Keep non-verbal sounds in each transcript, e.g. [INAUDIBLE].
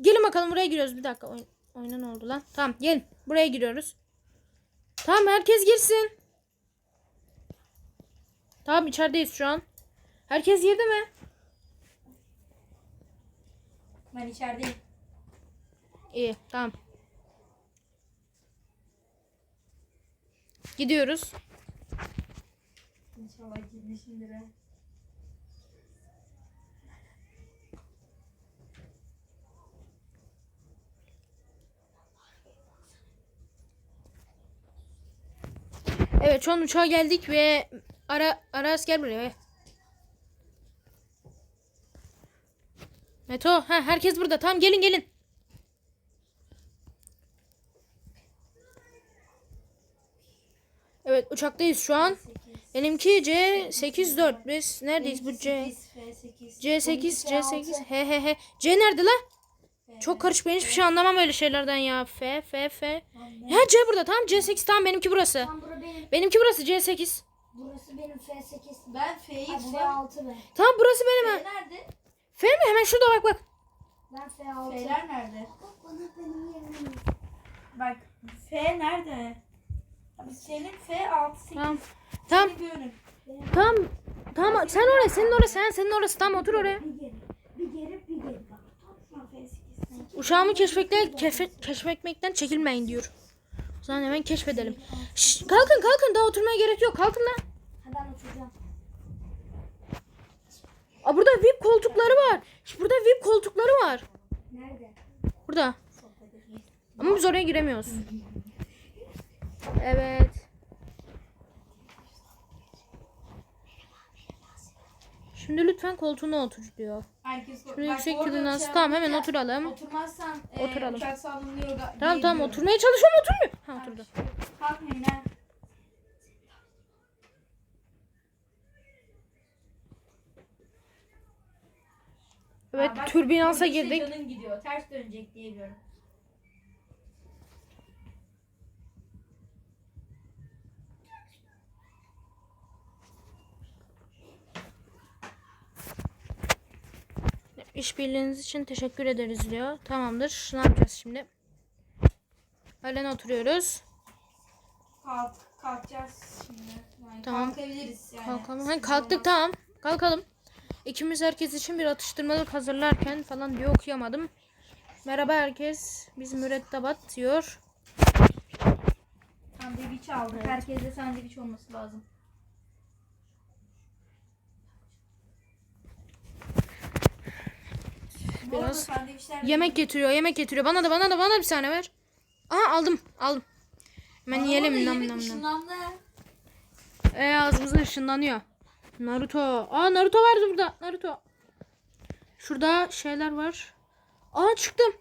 Gelin bakalım buraya giriyoruz. Bir dakika. Oyun, oyuna ne oldu lan? Tamam gelin. Buraya giriyoruz. Tamam herkes girsin. Tamam içerideyiz şu an. Herkes girdi mi? Ben içerideyim. İyi tamam. Gidiyoruz. İnşallah girmişimdir ha. Evet şu an uçağa geldik ve ara Aras gel buraya. Meto ha herkes burada. Tamam gelin gelin. Evet uçaktayız şu an. Benimki C84. Biz neredeyiz bu C? F8. C8 C8 he he he. C nerede la? Çok karışık ben hiçbir şey anlamam öyle şeylerden ya. F F F. Ya C burada tamam C8 tamam benimki burası. Tam bura benim. Benimki burası C8. Burası benim F8. Ben F'yi Ay, F. F6 ben. Tamam burası benim. F nerede? F mi? Hemen şurada bak bak. Ben F6. F'ler nerede? Bak bana benim yerimi. Bak F nerede? Abi senin F6 8. Tamam. Tamam. Tamam. Tamam sen oraya senin orası sen senin orası tamam otur oraya. Bir geri. Bir geri bir geri. Bak. Uçağımı keşfekle keşfe, keşfetmekten çekilmeyin diyor. O zaman hemen keşfedelim. Şşş, kalkın kalkın daha oturmaya gerek yok. Kalkın lan. Ben oturacağım. Aa, burada VIP koltukları var. Şş, Burada VIP koltukları var. Nerede? Burada. Ama biz oraya giremiyoruz. Evet. Şimdi lütfen koltuğuna otur diyor. Herkes Şöyle yüksek kılınası. Tamam hemen oturalım. Oturmazsan e, Oturalım. uçak sallanıyor. Tamam tamam oturmaya çalışıyorum oturmuyor. Ha oturdu. Kalkmayın ha. Evet Aa, bak, türbinansa işte girdik. Canın gidiyor. Ters dönecek diyebiliyorum. İşbirliğiniz için teşekkür ederiz diyor. Tamamdır. Ne yapacağız şimdi? Halen oturuyoruz. Kalk, kalkacağız şimdi. Yani Tamam. Kalkabiliriz yani. Kalkalım. Ha, Sıkıntı kalktık tamam. Kalkalım. İkimiz herkes için bir atıştırmalık hazırlarken falan diyor okuyamadım. Merhaba herkes. Biz mürettebat diyor. Sandviç aldık. Herkeste sandviç olması lazım. Bu arada Biraz Yemek getiriyor, yemek getiriyor. Bana da bana da bana da bir tane ver. Aha aldım, aldım. Hemen Bana yiyelim nam nam nam. ışınlandı. E ağzımıza ışınlanıyor. Naruto. Aa Naruto vardı burada. Naruto. Şurada şeyler var. Aa çıktım.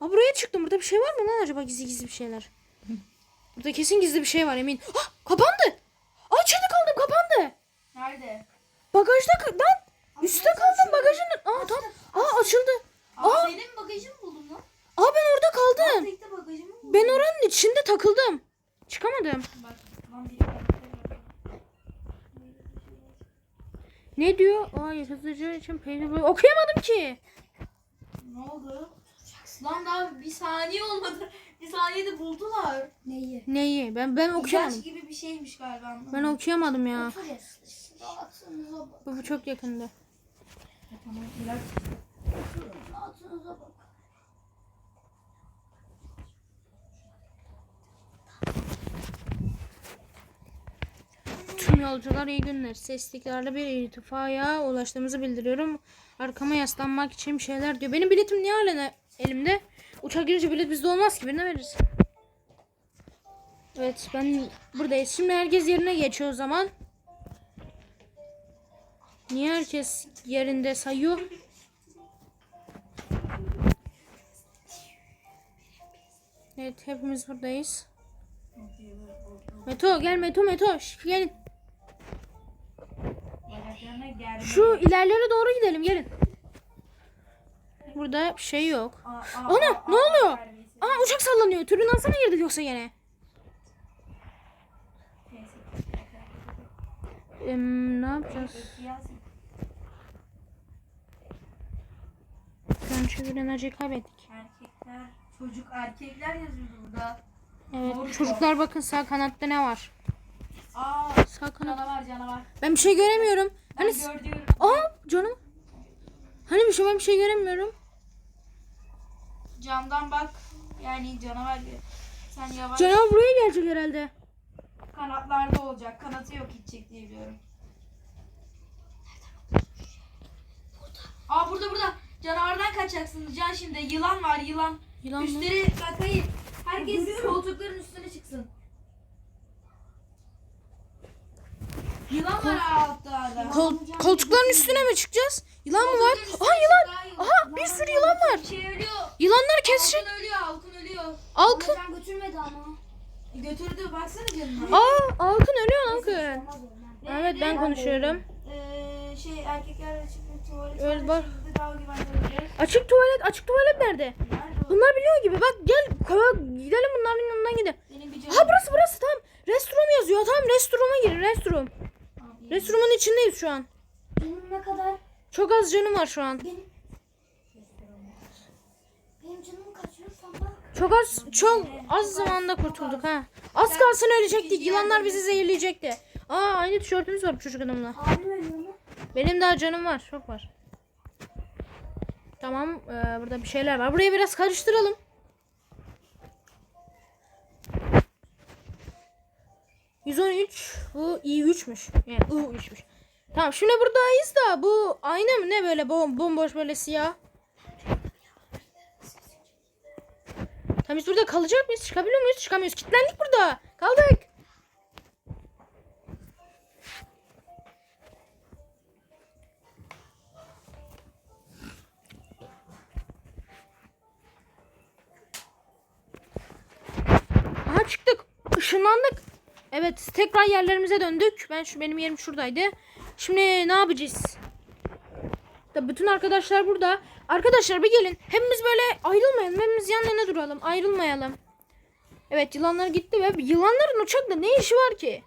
Aa buraya çıktım. Burada bir şey var mı lan acaba gizli gizli bir şeyler? Burada kesin gizli bir şey var emin. Ah kapandı. Aa içeride kaldım kapandı. Nerede? Bagajda lan. Üstte kaldım bagajın. Aa tamam. Aa açıldı. Aa, Aa. senin bagajını buldum lan. Aa ben orada kaldım. Tekte bagajımı buldum. Ben oranın içinde takıldım. Çıkamadım. Bak lan. Ne diyor? Aa yaratıcı için peynir boyu. Okuyamadım ki. Ne oldu? Lan daha bir saniye olmadı. Bir saniyede buldular. Neyi? Neyi? Ben ben İlaç okuyamadım. gibi bir şeymiş galiba. Ben okuyamadım ya. Otur ya. Rahatınıza bak. Bu, bu çok yakında. Tamam ilaç. Tüm yolcular iyi günler. Sesliklerle bir irtifaya ulaştığımızı bildiriyorum. Arkama yaslanmak için bir şeyler diyor. Benim biletim niye hala elimde? Uçağa girince bilet bizde olmaz ki. Birine veririz. Evet ben buradayız. Şimdi herkes yerine geçiyor o zaman. Niye herkes yerinde sayıyor? Evet hepimiz buradayız. Meto gel Meto Meto. Gelin. Şu ilerlere doğru gidelim gelin. Burada bir şey yok. Ana ne oluyor? Aa uçak sallanıyor. Türbünansana girdik yoksa gene. Em, ne yapacağız? An çünkü enerjiyi kaybettik. Erkekler, çocuk erkekler yazıyordu burada. Evet Naruto. çocuklar bakın sağ kanatta ne var? Aa, Sağ kanat. canavar canavar. Ben bir şey göremiyorum. Ben Hani s- gördüm. Aa canım. Hani bir şey ben bir şey göremiyorum. Camdan bak. Yani canavar gibi. Sen yavaş. Canavar buraya gelecek herhalde. Kanatlarda olacak. Kanatı yok gidecek diye biliyorum. Aa burada burada. Canavardan kaçacaksınız. Can şimdi. Yılan var yılan. Yılan mı? Üstleri bak hayır. Herkes koltukların üstüne çıksın. Yılan var altta. Kol, koltukların üstüne mi çıkacağız? Yılan mı var? Aha yılan. Aha bir sürü yılan var. Şey ölüyor. Yılanlar kesecek. Altın ölüyor. Altın ölüyor. Alkın. Sen götürmedi ama. Götürdü. Baksana canına. Aa Alkın ölüyor Alkın. Evet ben konuşuyorum. Ee, şey erkekler açık tuvalet Evet, var. bak. Açık tuvalet, açık tuvalet nerede? Nerede? Bunlar biliyor gibi. Bak gel gidelim bunların yanından gidelim. Ha burası burası tamam. Restroom yazıyor. Tamam restroom'a girin. Restroom. Abi, Restroom'un içindeyiz şu an. Benim ne kadar? Çok az canım var şu an. Benim... Benim canım kaçıyor bak. Çok az çok az zamanda kurtulduk ha. Az kalsın ölecektik. Yılanlar bizi zehirleyecekti. Aa aynı tişörtümüz var bu çocuk adamla. Benim daha canım var. Çok var. Tamam. ee, burada bir şeyler var. Burayı biraz karıştıralım. ...113... ...bu i3'müş. Yani i3'müş. Tamam şimdi buradayız da... ...bu ayna mı ne böyle bom bomboş böyle siyah. Tamam biz burada kalacak mıyız? Çıkabiliyor muyuz? Çıkamıyoruz. Kilitlendik burada. Kaldık. Çıktık. Işınlandık. Evet tekrar yerlerimize döndük. Ben şu benim yerim şuradaydı. Şimdi ne yapacağız? Da bütün arkadaşlar burada. Arkadaşlar bir gelin. Hepimiz böyle ayrılmayalım. Hepimiz yan yana duralım. Ayrılmayalım. Evet yılanlar gitti ve yılanların uçakta ne işi var ki?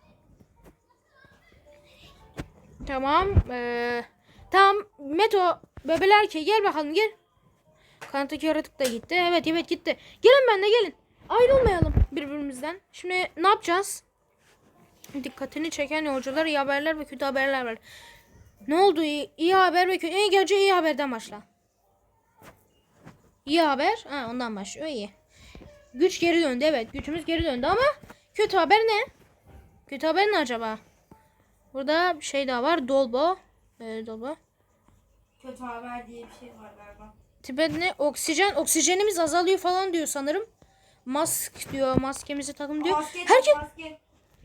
Tamam. Ee, tamam. Meto bebeler ki gel bakalım gel. Kanattaki yaratık da gitti. Evet evet gitti. Gelin ben de gelin. Ayrılmayalım birbirimizden. Şimdi ne yapacağız? Dikkatini çeken yolcular iyi haberler ve kötü haberler var. Ne oldu? İyi, iyi haber ve kötü. İyi gece iyi haberden başla. İyi haber. Ha, ondan başlıyor. İyi. Güç geri döndü. Evet gücümüz geri döndü ama kötü haber ne? Kötü haber ne acaba? Burada bir şey daha var. Dolbo. Ee, dolbo. Kötü haber diye bir şey var galiba. Tibet ne? Oksijen. Oksijenimiz azalıyor falan diyor sanırım. Mask diyor. Maskemizi takım diyor. Maske, Herkes maske.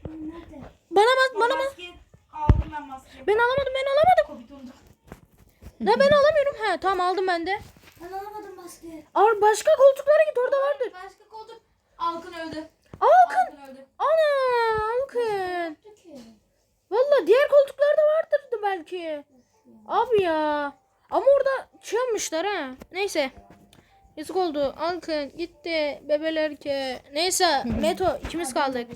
Nerede? bana bak bana bak. maske. Aldım ben maske. Ben alamadım ben alamadım. Covid oldu. Ne ben alamıyorum. He tamam aldım ben de. Ben alamadım maskeyi. Ar başka koltuklara git orada vardır. Başka koltuk. Alkın öldü. Alkın. Alkın öldü. Ana Alkın. Valla diğer koltuklarda vardır belki. Abi ya. Ama orada yapmışlar ha. Neyse. Yazık oldu. Alkın gitti. Bebeler ki. Neyse. Meto ikimiz kaldık.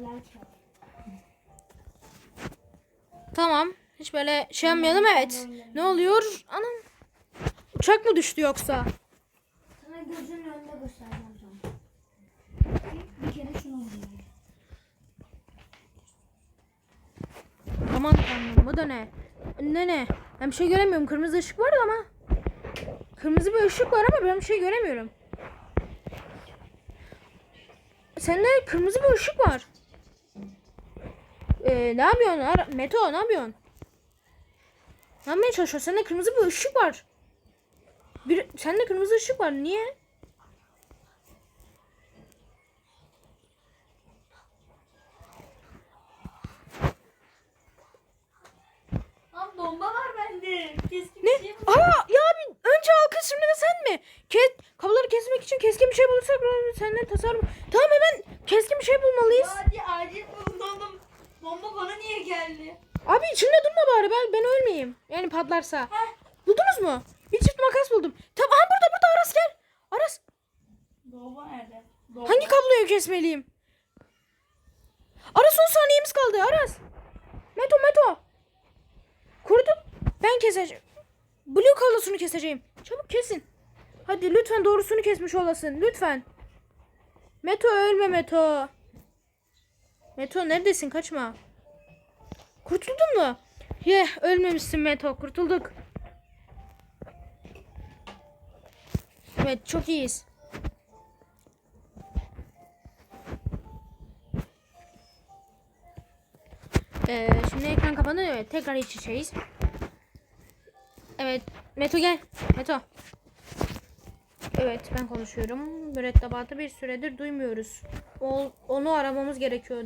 Tamam. Hiç böyle şey yapmayalım evet. Ne oluyor? Anam. Uçak mı düştü yoksa? Sana gözünün önünde göstereceğim. Bir kere şunu vurayım. Aman tanrım bu da ne? Ne ne? Ben bir şey göremiyorum. Kırmızı ışık var ama. Kırmızı bir ışık var ama ben bir şey göremiyorum. Sende kırmızı bir ışık var. Ee, ne yapıyorsun? Meto ne yapıyorsun? Ne yapmaya çalışıyorsun? Sende kırmızı bir ışık var. Bir, sende kırmızı ışık var. Niye? Lan bomba var bende. Keskin Ne? şey? Aa ya önce şimdi de sen mi? Kes, kabloları kesmek için keskin bir şey bulursak senden tasarruf. Tamam hemen keskin bir şey bulmalıyız. Hadi acil bulundum. Bomba bana niye geldi? Abi içinde durma bari ben, ben ölmeyeyim. Yani patlarsa. Heh. Buldunuz mu? Bir çift makas buldum. Tamam aha burada burada Aras gel. Aras Bomba nerede? Bomba. hangi kabloyu kesmeliyim? Aras 10 saniyemiz kaldı Aras. Meto Meto. Kurudum. Ben keseceğim. Blue kablosunu keseceğim. Çabuk kesin. Hadi lütfen doğrusunu kesmiş olasın. Lütfen. Meto ölme Meto. Meto neredesin? Kaçma. Kurtuldun mu? Ye ölmemişsin Meto. Kurtulduk. Evet çok iyiyiz. Ee, şimdi ekran kapandı. Evet tekrar iç içeyiz. Evet Meto gel. Meto. Evet ben konuşuyorum. Mürettebatı bir süredir duymuyoruz. O, onu aramamız gerekiyor.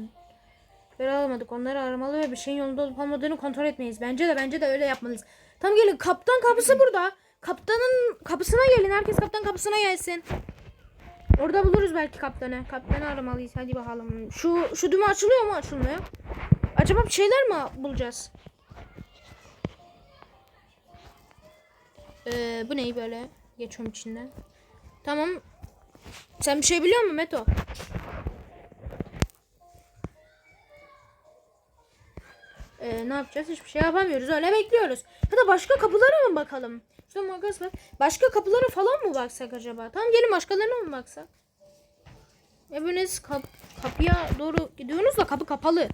Böyle alamadık. Onları aramalı ve bir şeyin yolunda olup olmadığını kontrol etmeyiz. Bence de bence de öyle yapmalıyız. Tam gelin. Kaptan kapısı burada. Kaptanın kapısına gelin. Herkes kaptan kapısına gelsin. Orada buluruz belki kaptanı. Kaptanı aramalıyız. Hadi bakalım. Şu şu düğme açılıyor mu? Açılmıyor. Acaba bir şeyler mi bulacağız? Ee, bu neyi böyle? Geçiyorum içinden. Tamam. Sen bir şey biliyor musun Meto? Ee, ne yapacağız? Hiçbir şey yapamıyoruz. Öyle bekliyoruz. Ya da başka kapılara mı bakalım? Şurada makas var. Başka kapılara falan mı baksak acaba? Tamam gelin başkalarına mı baksak? Hepiniz kap kapıya doğru gidiyorsunuz da kapı kapalı.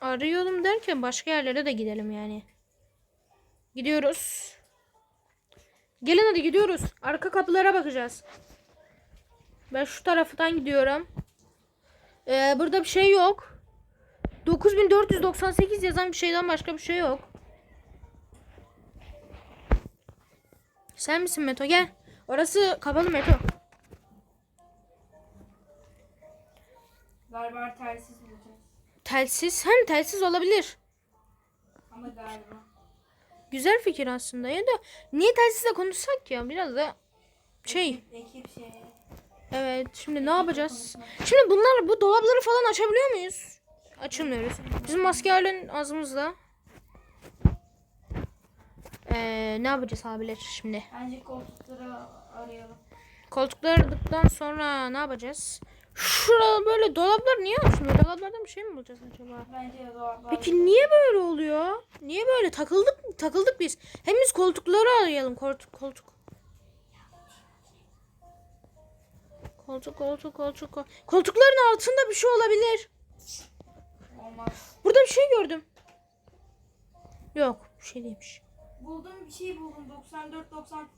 Arıyorum derken başka yerlere de gidelim yani. Gidiyoruz. Gelin hadi gidiyoruz. Arka kapılara bakacağız. Ben şu taraftan gidiyorum. Ee, burada bir şey yok. 9498 yazan bir şeyden başka bir şey yok. Sen misin Meto? Gel. Orası kapalı Meto. Galiba telsiz bulacağız. Telsiz. Hem telsiz olabilir. Ama galiba. Güzel fikir aslında. Ya da niye telsizle konuşsak ya? Biraz da şey. Şey. Evet. Şimdi ne yapacağız? Şimdi bunlar bu dolapları falan açabiliyor muyuz? Açılmıyoruz. Bizim maske halen ağzımızda. Ee, ne yapacağız abiler şimdi? Bence koltukları arayalım. Koltukları aradıktan sonra ne yapacağız? Şurada böyle dolaplar niye açmıyor? Dolaplardan bir şey mi bulacağız acaba? Bence dolaplar. Peki niye böyle oluyor? Niye böyle takıldık takıldık biz? Hem biz koltukları arayalım koltuk koltuk. Koltuk koltuk koltuk. kol- Koltukların altında bir şey olabilir. Olmaz. Burada bir şey gördüm. Yok bir şey değilmiş. Buldum bir şey buldum. 94 99.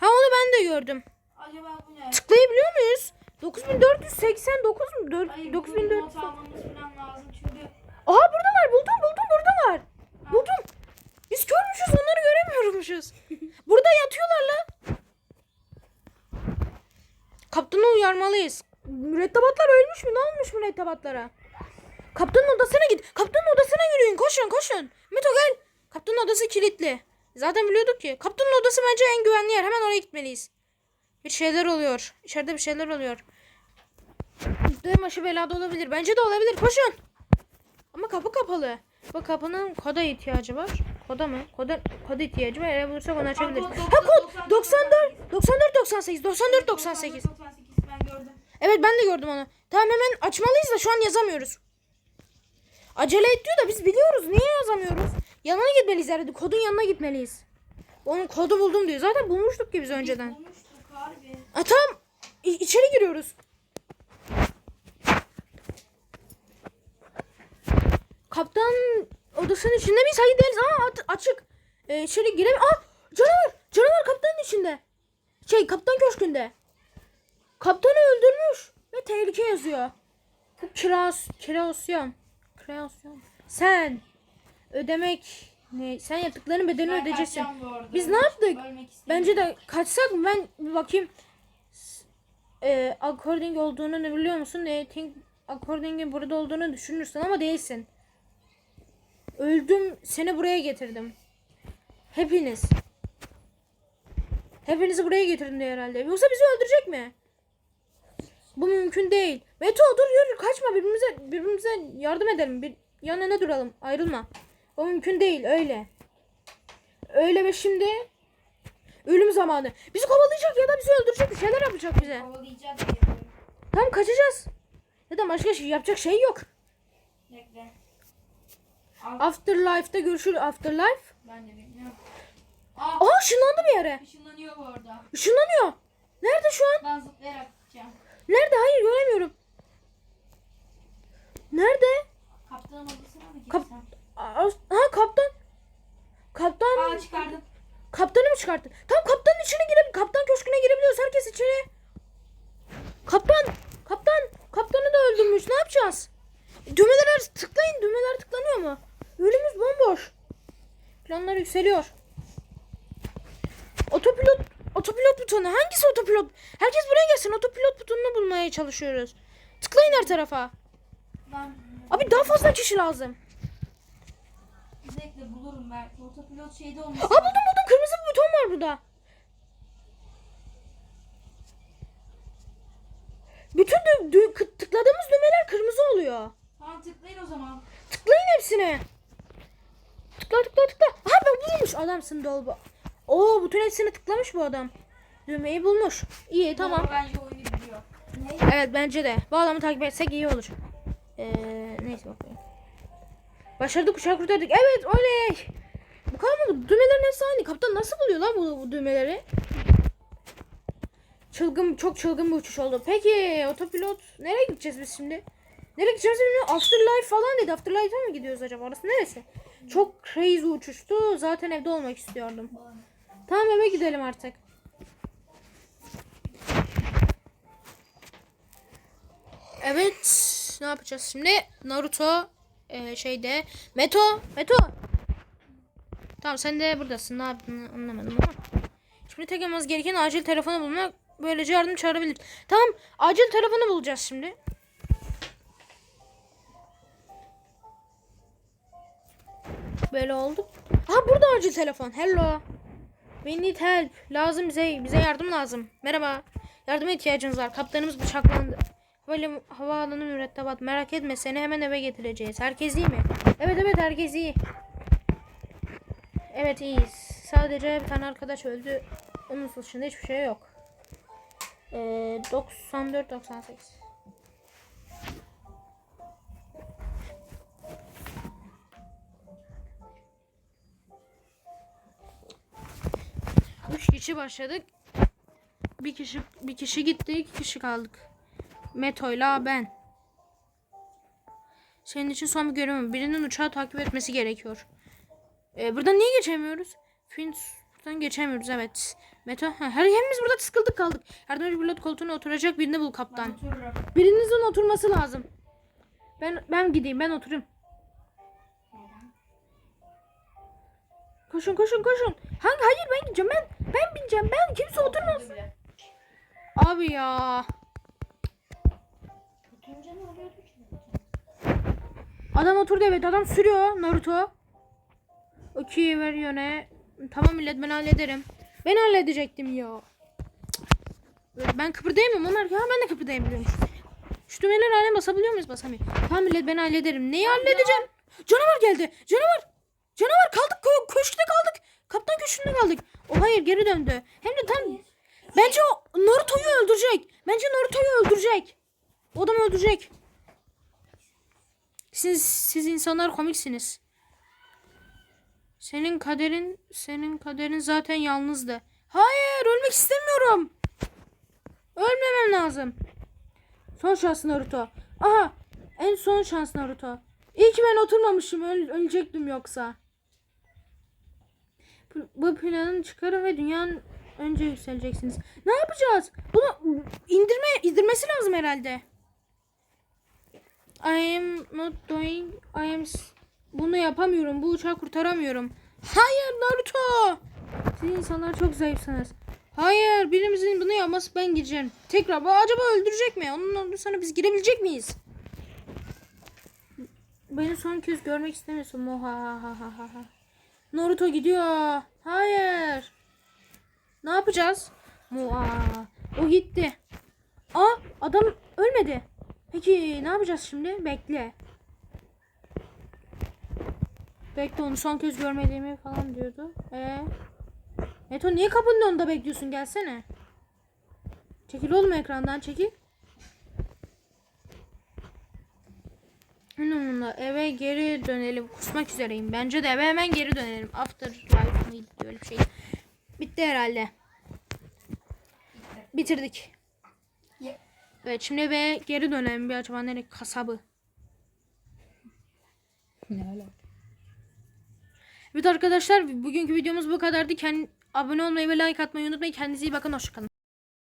Ha onu ben de gördüm. Acaba bu ne? Tıklayabiliyor muyuz? 9489 mu? Dört- Hayır, 9400. not almamız falan lazım çünkü Aha buradalar buldum buldum buradalar. Buldum. Biz görmüşüz onları göremiyormuşuz. [LAUGHS] Burada yatıyorlar lan. Kaptanı uyarmalıyız. Mürettebatlar ölmüş mü? Ne olmuş mürettebatlara? Kaptanın odasına git. Kaptanın odasına yürüyün. Koşun koşun. Mito gel. Kaptanın odası kilitli. Zaten biliyorduk ki. Kaptanın odası bence en güvenli yer. Hemen oraya gitmeliyiz. Bir şeyler oluyor. İçeride bir şeyler oluyor. Başı belada olabilir. Bence de olabilir. Koşun. Ama kapı kapalı. Bu kapının koda ihtiyacı var. Koda mı? Koda, koda ihtiyacı var. Eğer bulursak onu açabiliriz. Ha kod 94 94 98 94 98. 98 ben gördüm. Evet ben de gördüm onu. Tamam hemen açmalıyız da şu an yazamıyoruz. Acele et diyor da biz biliyoruz. Niye yazamıyoruz? Yanına gitmeliyiz herhalde. Kodun yanına gitmeliyiz. Onun kodu buldum diyor. Zaten bulmuştuk ki biz önceden. Bulmuştuk harbi. Ha tamam. İ- içeri giriyoruz. Kaptan odasının içinde miyiz? Hayır değiliz. Aa at- açık. Ee, içeri giremiyor. Aa canavar. Canavar kaptanın içinde. Şey kaptan köşkünde. Kaptanı öldürmüş. Ve tehlike yazıyor. Kiras, kirasyon. Kreasyon. Sen ödemek ne? Sen yaptıklarının bedelini Ben ödeyeceksin. Biz ne yaptık? Bence de kaçsak mı? Ben bir bakayım. E, according olduğunu ne biliyor musun? E, think according'in burada olduğunu düşünürsün ama değilsin. Öldüm. Seni buraya getirdim. Hepiniz. Hepinizi buraya getirdim diye herhalde. Yoksa bizi öldürecek mi? Bu mümkün değil. Meto dur yürü kaçma birbirimize birbirimize yardım edelim. Bir yan yana duralım. Ayrılma. O mümkün değil öyle. Öyle ve şimdi Ölüm zamanı. Bizi kovalayacak ya da bizi öldürecek bir şeyler yapacak bize. Diye biliyorum. Tamam kaçacağız. Ya da başka şey yapacak şey yok. Bekle. Afterlife'da görüşürüz. Afterlife. Ben de bilmiyorum. Aa, ışınlandı bir yere. ışınlanıyor bu arada. Işınlanıyor. Nerede şu an? Ben zıplayarak gideceğim. Nerede? Hayır göremiyorum. Nerede? Kaptanın odasına mı Kap- girsem? Aa, Ha kaptan. Kaptan. Aa çıkardım. Kaptanı mı çıkarttın? Tamam kaptanın içine girelim. Kaptan köşküne girebiliyoruz. Herkes içeri. Kaptan. Kaptan. Kaptanı da öldürmüş. Ne yapacağız? Düğmelere tıklayın. Düğmeler tıklanıyor mu? Önümüz bomboş. Planlar yükseliyor. Otopilot otopilot butonu. Hangisi otopilot? Herkes buraya gelsin. Otopilot butonunu bulmaya çalışıyoruz. Tıklayın her tarafa. Ben Abi daha fazla kişi lazım. Otopilot şeyde Aa olmuş. buldum buldum. Kırmızı bir buton var burada. Bütün dü- dü- tıkladığımız düğmeler kırmızı oluyor. Tamam tıklayın o zaman. Tıklayın hepsine. Tıkla tıkla tıkla. Aha ben bulmuş adamsın dolba. Oo bütün hepsini tıklamış bu adam. Düğmeyi bulmuş. İyi tamam. Ama bence oyunu biliyor. Evet bence de. Bu adamı takip etsek iyi olur. Ee, neyse bakayım. Başardık uçağı kurtardık. Evet oley. Bu kadar mı? Düğmelerin hepsi aynı. Kaptan nasıl buluyor lan bu, bu düğmeleri? Çılgın, çok çılgın bir uçuş oldu. Peki otopilot nereye gideceğiz biz şimdi? Nereye gideceğiz bilmiyorum. Afterlife falan dedi. Afterlife'a mı gidiyoruz acaba? Orası neresi? Çok crazy uçuştu. Zaten evde olmak istiyordum. Tamam eve gidelim artık. Evet. Ne yapacağız şimdi? Naruto e, şeyde. Meto. Meto. Tamam sen de buradasın. Ne yaptığını anlamadım ama. Şimdi tek yapmamız gereken acil telefonu bulmak. Böylece yardım çağırabilir. Tamam. Acil telefonu bulacağız şimdi. Böyle oldu. Ha burada acil telefon. Hello. We need help. Lazım bize. Bize yardım lazım. Merhaba. Yardıma ihtiyacınız var. Kaptanımız bıçaklandı. Havali, havaalanı mürettebat. Merak etme seni hemen eve getireceğiz. Herkes iyi mi? Evet evet herkes iyi. Evet iyiyiz. Sadece bir tane arkadaş öldü. Onun dışında hiçbir şey yok. Ee, 94-98. Üç kişi başladık. Bir kişi bir kişi gitti, iki kişi kaldık. Meto'yla ben. Senin için son bir görevim. Birinin uçağı takip etmesi gerekiyor. Ee, buradan niye geçemiyoruz? Fins buradan geçemiyoruz evet. Meto, ha, her hepimiz burada sıkıldık kaldık. Yardımcı pilot koltuğuna oturacak birini bul kaptan. Otururum. Birinizin oturması lazım. Ben ben gideyim, ben oturayım. Koşun koşun koşun. Hangi hayır ben gideceğim ben. Ben bineceğim ben. Kimse bile. Abi ya. Adam oturdu evet adam sürüyor Naruto. Okey ver yöne. Tamam millet ben hallederim. Ben halledecektim ya. Ben kıpırdayamıyorum onlar. Ya ben de kıpırdayabiliyorum. Şu düğmeleri hale basabiliyor muyuz? Basamıyorum. Tamam millet ben hallederim. Neyi halledeceğim? Canavar geldi. Canavar. Canavar kaldık. Kö- köşkte kaldık. Kaptan köşkünde kaldık. O hayır geri döndü. Hem de tam Bence o Naruto'yu öldürecek. Bence Naruto'yu öldürecek. O adamı öldürecek. Siz siz insanlar komiksiniz. Senin kaderin senin kaderin zaten yalnızdı. Hayır, ölmek istemiyorum. Ölmemem lazım. Son şans Naruto. Aha, en son şans Naruto. İyi ki ben oturmamışım. Öl- ölecektim yoksa. Bu- Bu planı çıkarın ve dünyanın önce yükseleceksiniz. Ne yapacağız? Bunu indirme indirmesi lazım herhalde. I am not doing. I am bunu yapamıyorum. Bu uçağı kurtaramıyorum. Hayır Naruto. Siz insanlar çok zayıfsınız. Hayır birimizin bunu yapması ben gideceğim. Tekrar bu acaba öldürecek mi? Onun sonra biz girebilecek miyiz? Beni son kez görmek istemiyorsun. Muhahahaha. Naruto gidiyor. Hayır. Ne yapacağız? Mua. O gitti. Aa adam ölmedi. Peki ne yapacağız şimdi? Bekle. Bekle onu son kez görmediğimi falan diyordu. Ee, Neto niye kapının önünde bekliyorsun? Gelsene. Çekil oğlum ekrandan çekil. Onunla eve geri dönelim. Kusmak üzereyim. Bence de eve hemen geri dönelim. After life mıydı öyle bir şey. Bitti herhalde. Bitirdik. Evet şimdi ve geri dönelim bir acaba nereye kasabı. Ne alaka? Evet arkadaşlar bugünkü videomuz bu kadardı. Kend abone olmayı ve like atmayı unutmayın. Kendinize iyi bakın. Hoşçakalın.